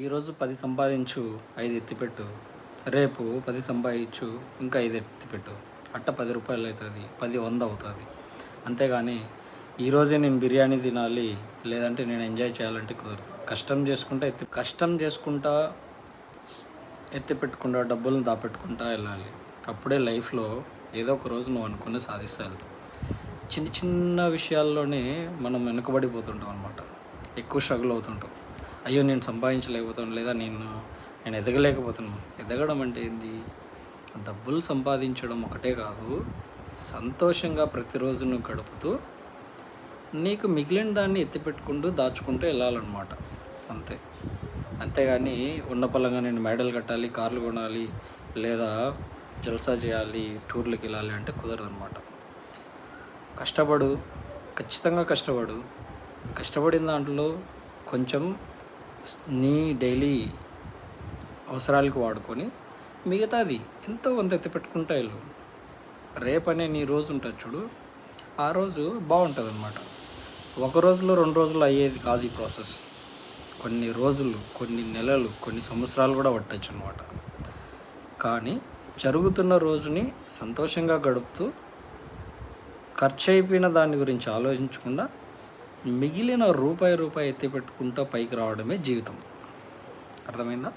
ఈరోజు పది సంపాదించు ఐదు ఎత్తిపెట్టు. రేపు పది సంపాదించు ఇంకా ఐదు ఎత్తిపెట్టు. అట్ట పది రూపాయలు అవుతుంది పది వంద అవుతుంది. అంతేగాని ఈరోజే నేను బిర్యానీ తినాలి లేదంటే నేను ఎంజాయ్ చేయాలంటే కుదరదు. కష్టం చేసుకుంటా ఎత్తి కష్టం చేసుకుంటా ఎత్తి పెట్టుకుంటా డబ్బులను దాపెట్టుకుంటా వెళ్ళాలి. అప్పుడే లైఫ్లో ఏదో ఒక రోజు నువ్వు అనుకుని సాధిస్తా వెళ్తావు చిన్న చిన్న విషయాల్లోనే మనం వెనుకబడిపోతుంటాం అనమాట ఎక్కువ స్ట్రగుల్ అవుతుంటాం. అయ్యో నేను సంపాదించలేకపోతాను లేదా నేను నేను ఎదగలేకపోతున్నాను. ఎదగడం అంటే ఏంది? డబ్బులు సంపాదించడం ఒకటే కాదు సంతోషంగా ప్రతిరోజును గడుపుతూ నీకు మిగిలిన దాన్ని ఎత్తిపెట్టుకుంటూ దాచుకుంటూ వెళ్ళాలన్నమాట. అంతే. అంతేగాని ఉన్న పలంగా నేను మెడల్ కట్టాలి కార్లు కొనాలి లేదా జల్సా చేయాలి టూర్లకు వెళ్ళాలి అంటే కుదరదనమాట కష్టపడు. ఖచ్చితంగా కష్టపడు. కష్టపడిన దాంట్లో కొంచెం నీ డైలీ అవసరాలకు వాడుకొని మిగతాది ఎంతో కొంత ఎత్తిపెట్టుకుంటా వెళ్ళు. రేపనే నీ రోజు ఉంటుంది చూడు. ఆ రోజు బాగుంటుంది అనమాట ఒక రోజులో రెండు రోజులు అయ్యేది కాదు ఈ ప్రాసెస్. కొన్ని రోజులు కొన్ని నెలలు కొన్ని సంవత్సరాలు కూడా పట్టచ్చు అనమాట కానీ జరుగుతున్న రోజుని సంతోషంగా గడుపుతూ ఖర్చు అయిపోయిన దాని గురించి ఆలోచించకుండా మిగిలిన రూపాయి రూపాయి ఎత్తి పెట్టుకుంటూ పైకి రావడమే జీవితం. అర్థమైందా?